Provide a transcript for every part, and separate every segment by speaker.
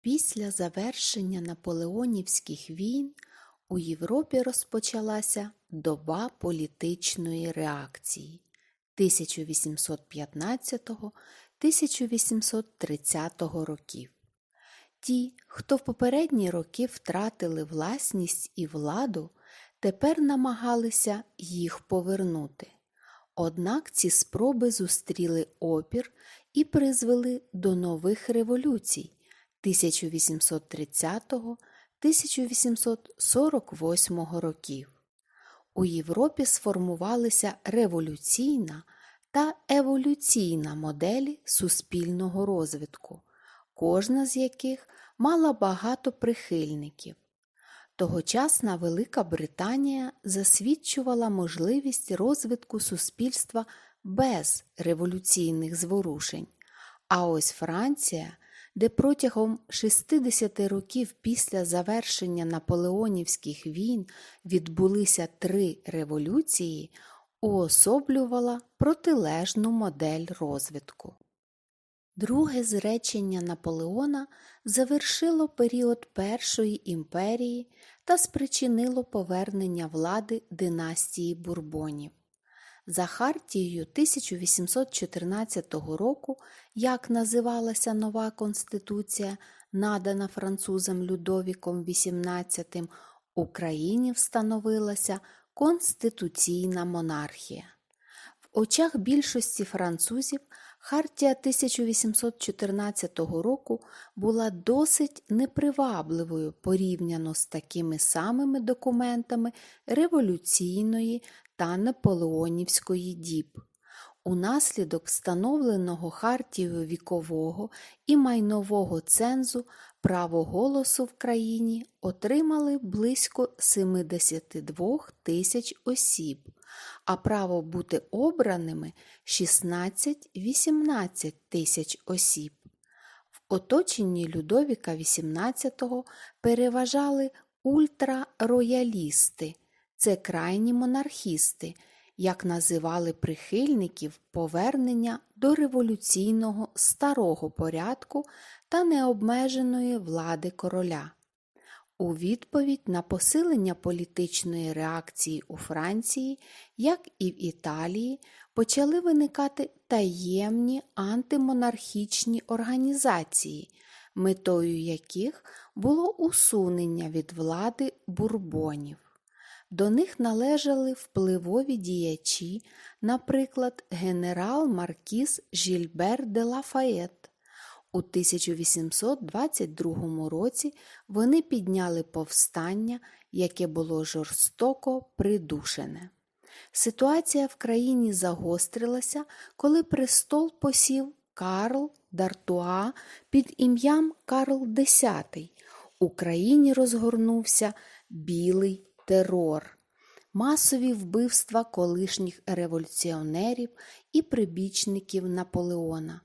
Speaker 1: Після завершення наполеонівських війн у Європі розпочалася доба політичної реакції 1815-1830 років. Ті, хто в попередні роки втратили власність і владу, тепер намагалися їх повернути. Однак ці спроби зустріли опір і призвели до нових революцій 1830-1848 років. У Європі сформувалися революційна та еволюційна моделі суспільного розвитку, кожна з яких мала багато прихильників. Тогочасна Велика Британія засвідчувала можливість розвитку суспільства без революційних зворушень. А ось Франція, де протягом 60 років після завершення наполеонівських війн відбулися три революції, уособлювала протилежну модель розвитку. Друге зречення Наполеона завершило період Першої імперії та спричинило повернення влади династії Бурбонів. За хартією 1814 року, як називалася нова конституція, надана французам Людовіком XVIII, Україні встановилася конституційна монархія. В очах більшості французів Хартія 1814 року була досить непривабливою порівняно з такими самими документами революційної та наполеонівської діб. Унаслідок встановленого хартією вікового і майнового цензу право голосу в країні отримали близько 72 тисяч осіб, а право бути обраними 16-18 тисяч осіб. В оточенні Людовіка XVIII переважали ультрароялісти, це крайні монархісти, як називали прихильників повернення до революційного старого порядку та необмеженої влади короля. У відповідь на посилення політичної реакції у Франції, як і в Італії, почали виникати таємні антимонархічні організації, метою яких було усунення від влади бурбонів. До них належали впливові діячі, наприклад, генерал Маркіз Жільбер де Лафаєт. У 1822 році вони підняли повстання, яке було жорстоко придушене. Ситуація в країні загострилася, коли престол посів Карл Д'Артуа під ім'ям Карл X. У країні розгорнувся білий терор, масові вбивства колишніх революціонерів і прибічників Наполеона.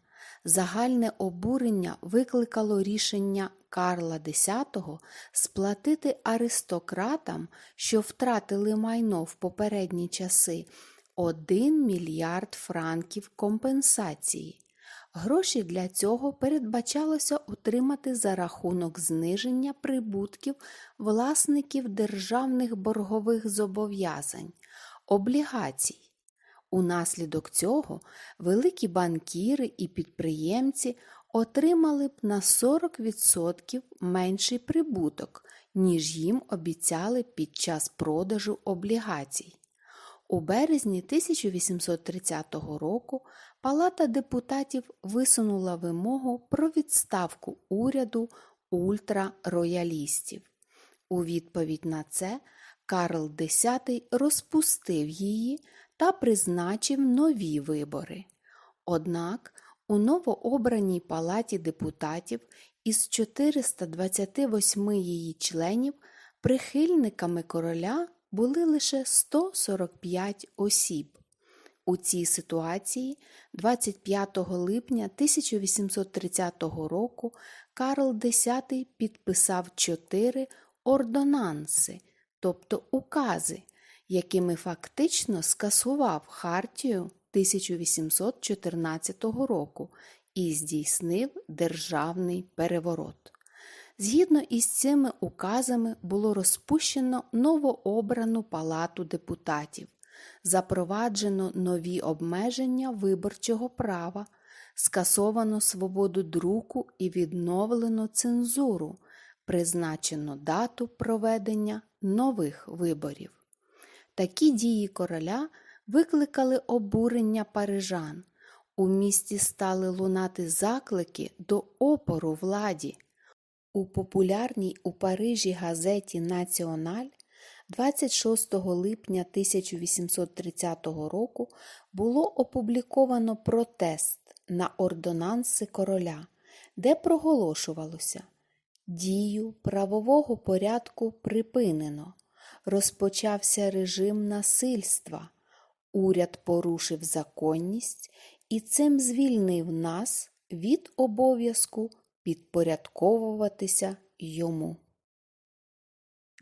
Speaker 1: Загальне обурення викликало рішення Карла X сплатити аристократам, що втратили майно в попередні часи, 1 мільярд франків компенсації. Гроші для цього передбачалося отримати за рахунок зниження прибутків власників державних боргових зобов'язань, облігацій. Унаслідок цього великі банкіри і підприємці отримали б на 40% менший прибуток, ніж їм обіцяли під час продажу облігацій. У березні 1830 року Палата депутатів висунула вимогу про відставку уряду ультрароялістів. У відповідь на це Карл X розпустив її та призначив нові вибори. Однак у новообраній палаті депутатів із 428 її членів прихильниками короля були лише 145 осіб. У цій ситуації 25 липня 1830 року Карл X підписав чотири ордонанси, тобто укази, якими фактично скасував Хартію 1814 року і здійснив державний переворот. Згідно із цими указами було розпущено новообрану палату депутатів, запроваджено нові обмеження виборчого права, скасовано свободу друку і відновлено цензуру, призначено дату проведення нових виборів. Такі дії короля викликали обурення парижан. У місті стали лунати заклики до опору владі. У популярній у Парижі газеті Національ 26 липня 1830 року було опубліковано протест на ордонанси короля, де проголошувалося Дію правового порядку припинено, розпочався режим насильства, уряд порушив законність і цим звільнив нас від обов'язку підпорядковуватися йому.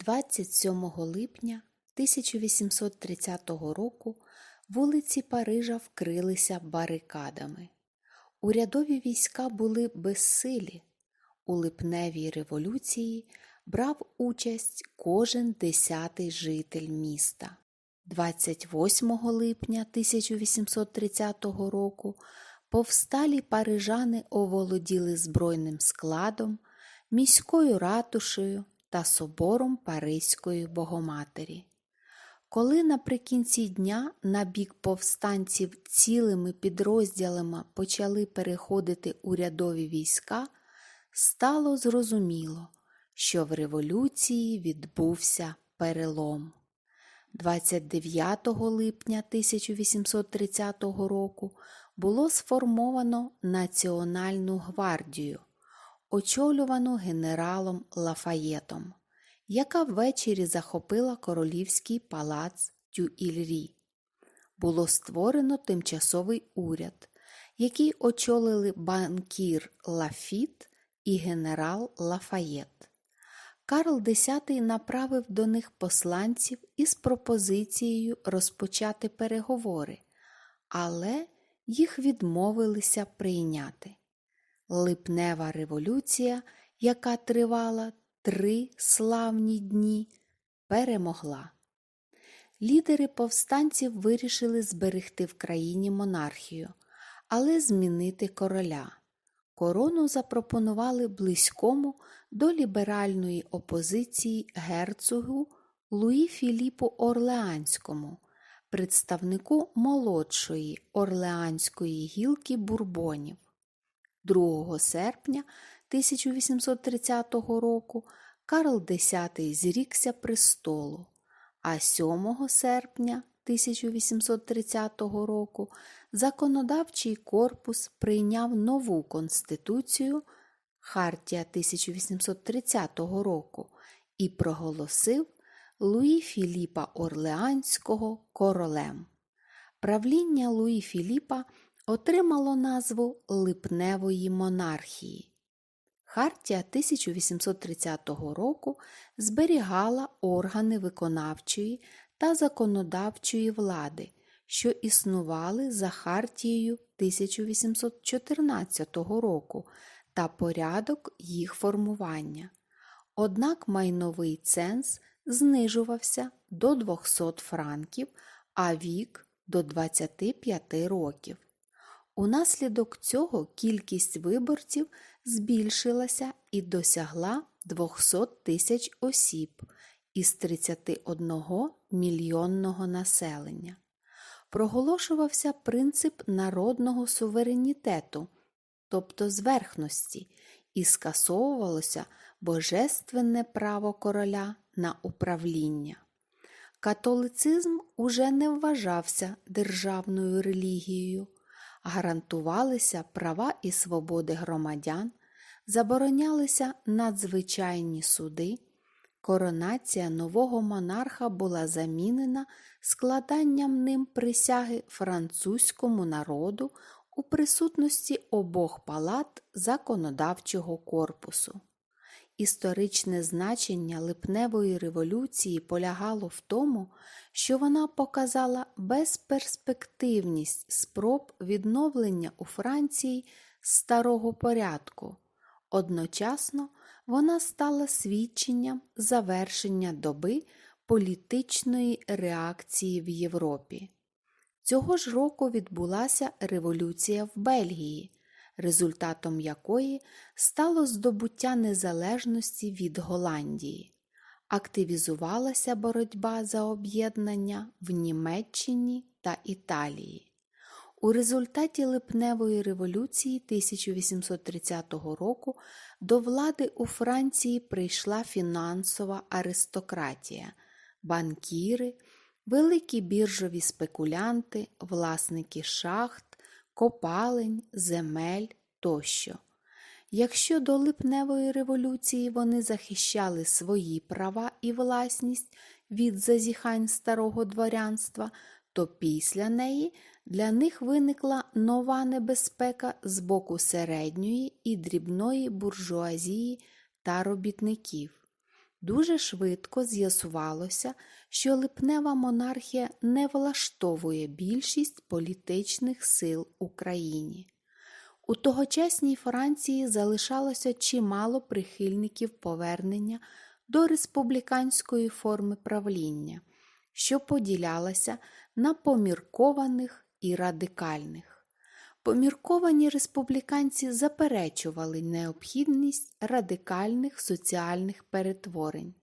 Speaker 1: 27 липня 1830 року вулиці Парижа вкрилися барикадами. Урядові війська були безсилі. У липневій революції брав участь кожен десятий житель міста. 28 липня 1830 року повсталі парижани оволоділи збройним складом, міською ратушею та собором Паризької Богоматері. Коли наприкінці дня на бік повстанців цілими підрозділами почали переходити урядові війська, стало зрозуміло, що в революції відбувся перелом. 29 липня 1830 року було сформовано Національну гвардію, очолювану генералом Лафаєтом, яка ввечері захопила королівський палац Тюільрі. Було створено тимчасовий уряд, який очолили банкір Лафіт і генерал Лафаєт. Карл X направив до них посланців із пропозицією розпочати переговори, але їх відмовилися прийняти. Липнева революція, яка тривала три славні дні, перемогла. Лідери повстанців вирішили зберегти в країні монархію, але змінити короля. Корону запропонували близькому до ліберальної опозиції герцогу Луї Філіпу Орлеанському, представнику молодшої орлеанської гілки бурбонів. 2 серпня 1830 року Карл X зрікся престолу, а 7 серпня 1830 року законодавчий корпус прийняв нову конституцію Хартія 1830 року і проголосив Луї Філіпа Орлеанського королем. Правління Луї Філіпа отримало назву Липневої монархії. Хартія 1830 року зберігала органи виконавчої та законодавчої влади, що існували за Хартією 1814 року та порядок їх формування. Однак майновий ценз знижувався до 200 франків, а вік до 25 років. Унаслідок цього кількість виборців збільшилася і досягла 200 тисяч осіб із 31 мільйонного населення. Проголошувався принцип народного суверенітету, тобто зверхності, і скасовувалося божественне право короля на управління. Католицизм уже не вважався державною релігією, гарантувалися права і свободи громадян, заборонялися надзвичайні суди, коронація нового монарха була замінена складанням ним присяги французькому народу у присутності обох палат законодавчого корпусу. Історичне значення липневої революції полягало в тому, що вона показала безперспективність спроб відновлення у Франції старого порядку, Одночасно вона стала свідченням завершення доби політичної реакції в Європі. Цього ж року відбулася революція в Бельгії, результатом якої стало здобуття незалежності від Голландії. Активізувалася боротьба за об'єднання в Німеччині та Італії. У результаті липневої революції 1830 року до влади у Франції прийшла фінансова аристократія, банкіри, великі біржові спекулянти, власники шахт, копалень, земель тощо. Якщо до липневої революції вони захищали свої права і власність від зазіхань старого дворянства, то після неї для них виникла нова небезпека з боку середньої і дрібної буржуазії та робітників. Дуже швидко з'ясувалося, що липнева монархія не влаштовує більшість політичних сил Україні. У тогочасній Франції залишалося чимало прихильників повернення до республіканської форми правління, що поділялася на поміркованих і радикальних. Помірковані республіканці заперечували необхідність радикальних соціальних перетворень,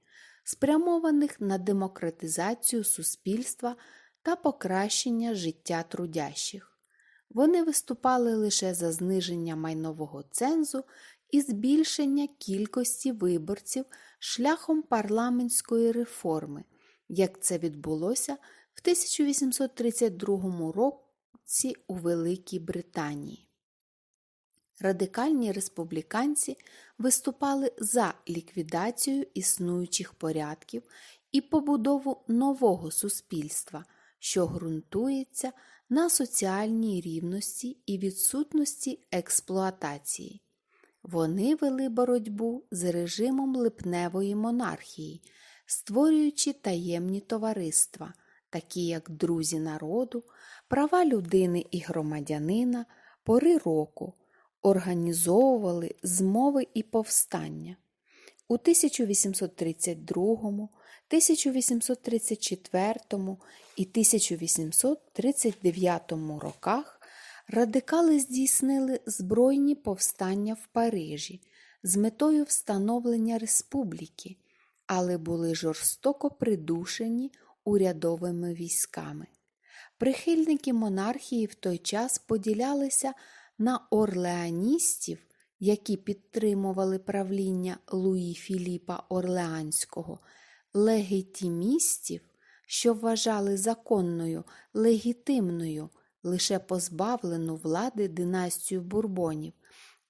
Speaker 1: спрямованих на демократизацію суспільства та покращення життя трудящих. Вони виступали лише за зниження майнового цензу і збільшення кількості виборців шляхом парламентської реформи, як це відбулося в 1832 році у Великій Британії. Радикальні республіканці виступали за ліквідацію існуючих порядків і побудову нового суспільства, що ґрунтується на соціальній рівності і відсутності експлуатації. Вони вели боротьбу з режимом липневої монархії, створюючи таємні товариства, такі як друзі народу, права людини і громадянина, пори року, організовували змови і повстання. У 1832, 1834 і 1839 роках радикали здійснили збройні повстання в Парижі з метою встановлення республіки, але були жорстоко придушені урядовими військами. Прихильники монархії в той час поділялися на орлеаністів, які підтримували правління Луї Філіпа Орлеанського, легітимістів, що вважали законною, легітимною, лише позбавлену влади династію бурбонів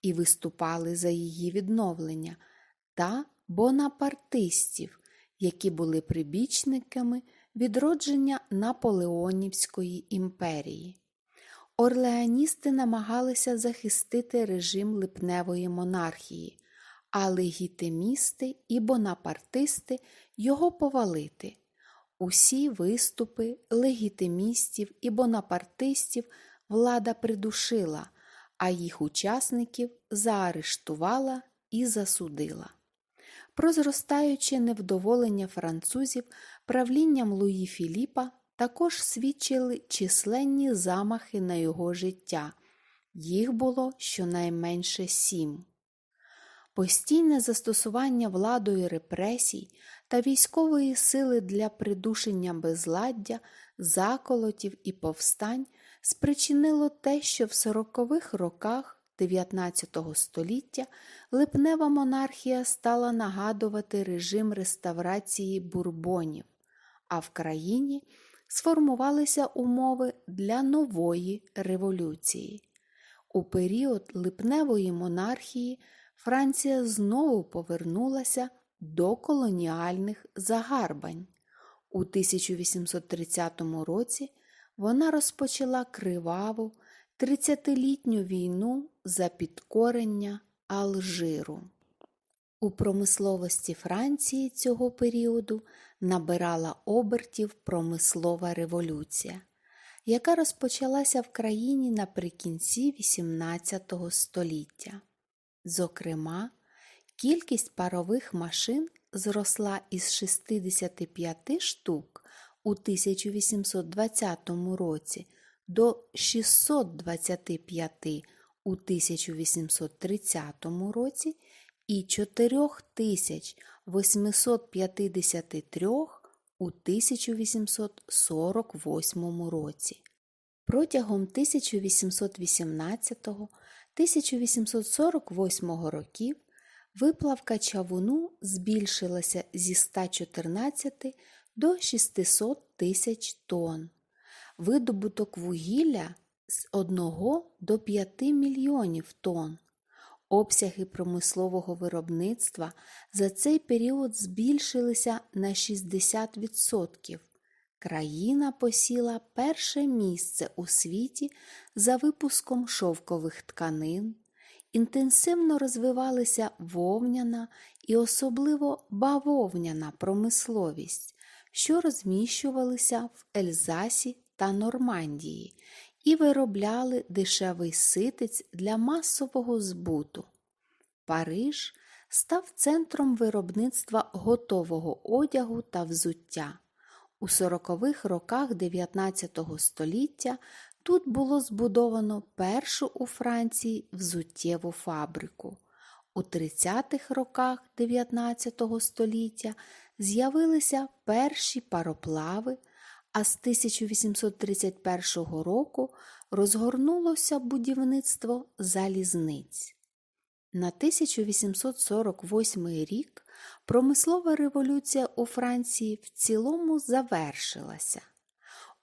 Speaker 1: і виступали за її відновлення, та бонапартистів, які були прибічниками відродження Наполеонівської імперії. Орлеаністи намагалися захистити режим липневої монархії, а легітимісти і бонапартисти його повалити. Усі виступи легітимістів і бонапартистів влада придушила, а їх учасників заарештувала і засудила. Про зростаюче невдоволення французів правлінням Луї Філіпа також свідчили численні замахи на його життя. Їх було щонайменше сім. Постійне застосування владою репресій та військової сили для придушення безладдя, заколотів і повстань спричинило те, що в сорокових роках 19 століття липнева монархія стала нагадувати режим реставрації бурбонів, а в країні сформувалися умови для нової революції. У період липневої монархії Франція знову повернулася до колоніальних загарбань. У 1830 році вона розпочала криваву 30-літню війну за підкорення Алжиру. У промисловості Франції цього періоду набирала обертів промислова революція, яка розпочалася в країні наприкінці XVIII століття. Зокрема, кількість парових машин зросла із 65 штук у 1820 році до 625 у 1830 році і 4853 у 1848 році. Протягом 1818-1848 років виплавка чавуну збільшилася зі 114 до 600 тисяч тонн. Видобуток вугілля з 1 до 5 мільйонів тонн. Обсяги промислового виробництва за цей період збільшилися на 60%. Країна посіла перше місце у світі за випуском шовкових тканин. Інтенсивно розвивалися вовняна і особливо бавовняна промисловість, що розміщувалися в Ельзасі та Нормандії і виробляли дешевий ситець для масового збуту. Париж став центром виробництва готового одягу та взуття. У 40-х роках 19 століття тут було збудовано першу у Франції взуттєву фабрику. У 30-х роках 19 століття з'явилися перші пароплави, а з 1831 року розгорнулося будівництво залізниць. На 1848 рік промислова революція у Франції в цілому завершилася.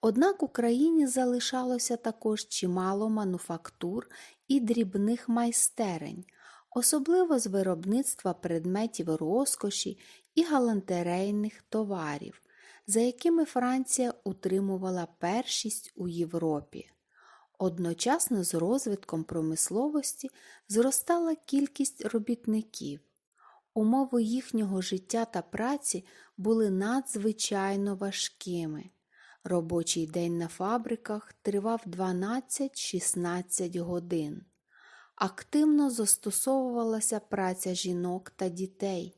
Speaker 1: Однак Україні залишалося також чимало мануфактур і дрібних майстерень, особливо з виробництва предметів розкоші і галантерейних товарів, за якими Франція утримувала першість у Європі. Одночасно з розвитком промисловості зростала кількість робітників. Умови їхнього життя та праці були надзвичайно важкими. Робочий день на фабриках тривав 12-16 годин. Активно застосовувалася праця жінок та дітей.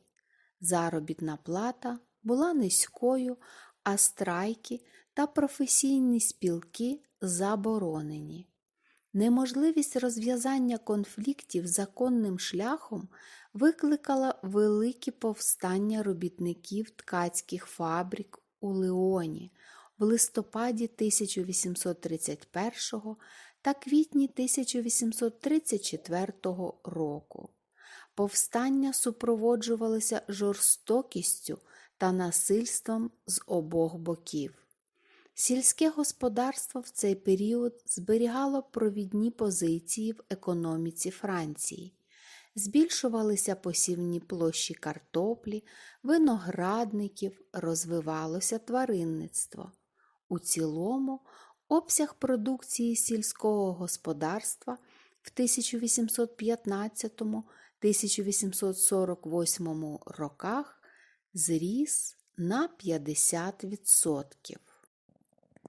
Speaker 1: Заробітна плата була низькою, а страйки та професійні спілки заборонені. Неможливість розв'язання конфліктів законним шляхом викликала великі повстання робітників ткацьких фабрик у Леоні в листопаді 1831 та квітні 1834 року. Повстання супроводжувалося жорстокістю та насильством з обох боків. Сільське господарство в цей період зберігало провідні позиції в економіці Франції, збільшувалися посівні площі картоплі, виноградників, розвивалося тваринництво. У цілому, обсяг продукції сільського господарства в 1815-1848 роках зріс на 50%.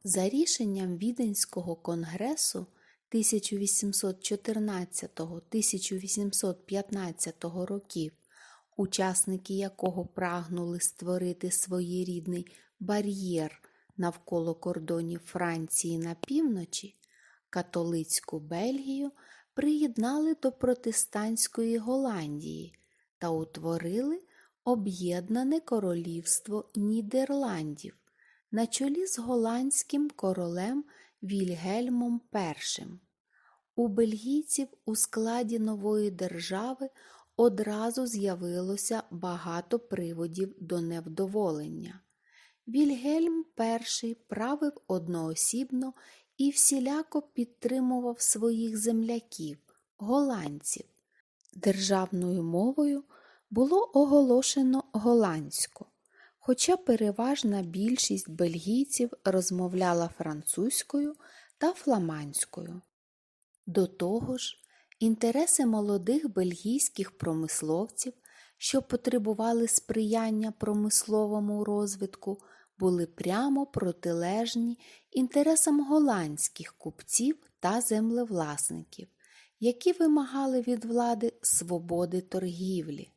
Speaker 1: За рішенням Віденського конгресу 1814-1815 років, учасники якого прагнули створити своєрідний бар'єр навколо кордонів Франції на півночі, католицьку Бельгію приєднали до протестантської Голландії та утворили Об'єднане Королівство Нідерландів на чолі з голландським королем Вільгельмом І. У бельгійців у складі нової держави одразу з'явилося багато приводів до невдоволення. Вільгельм І правив одноосібно і всіляко підтримував своїх земляків, голландців. Державною мовою було оголошено голландську, хоча переважна більшість бельгійців розмовляла французькою та фламандською. До того ж, інтереси молодих бельгійських промисловців, що потребували сприяння промисловому розвитку, були прямо протилежні інтересам голландських купців та землевласників, які вимагали від влади свободи торгівлі.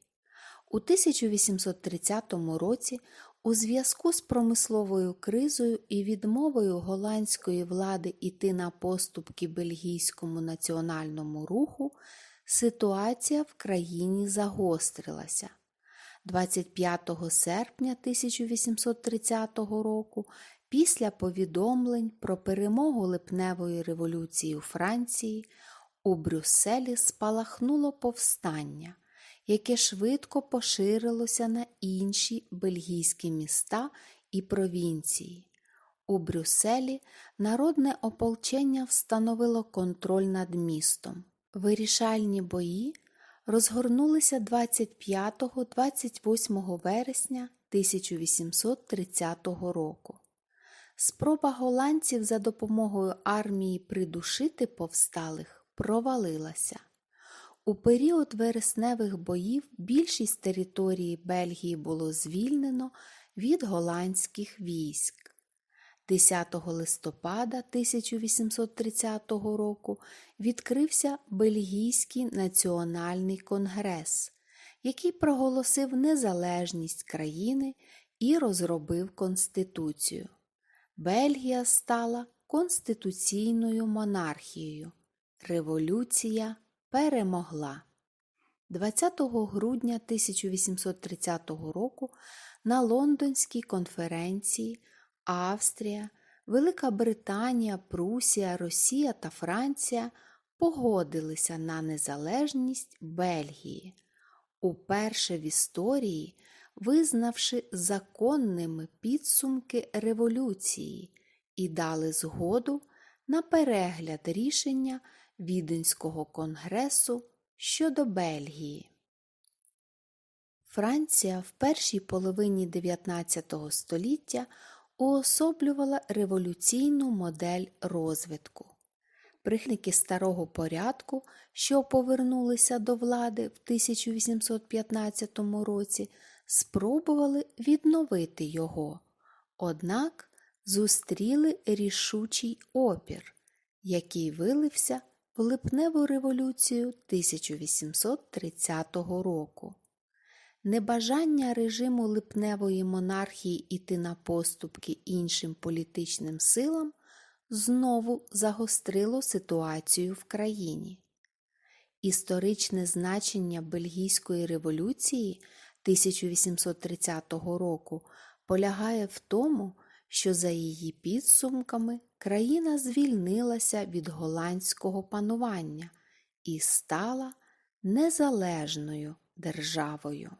Speaker 1: У 1830 році у зв'язку з промисловою кризою і відмовою голландської влади йти на поступки бельгійському національному руху ситуація в країні загострилася. 25 серпня 1830 року, після повідомлень про перемогу липневої революції у Франції, у Брюсселі спалахнуло повстання, яке швидко поширилося на інші бельгійські міста і провінції. У Брюсселі народне ополчення встановило контроль над містом. Вирішальні бої розгорнулися 25-28 вересня 1830 року. Спроба голландців за допомогою армії придушити повсталих провалилася. У період вересневих боїв більшість території Бельгії було звільнено від голландських військ. 10 листопада 1830 року відкрився Бельгійський національний конгрес, який проголосив незалежність країни і розробив конституцію. Бельгія стала конституційною монархією. Революція перемогла. 20 грудня 1830 року на Лондонській конференції Австрія, Велика Британія, Прусія, Росія та Франція погодилися на незалежність Бельгії, уперше в історії визнавши законними підсумки революції і дали згоду на перегляд рішення Віденського конгресу щодо Бельгії. Франція в першій половині 19 століття уособлювала революційну модель розвитку. Прихильники старого порядку, що повернулися до влади в 1815 році, спробували відновити його, однак зустріли рішучий опір, який вилився в липневу революцію 1830 року. Небажання режиму липневої монархії іти на поступки іншим політичним силам знову загострило ситуацію в країні. Історичне значення Бельгійської революції 1830 року полягає в тому, що за її підсумками країна звільнилася від голландського панування і стала незалежною державою.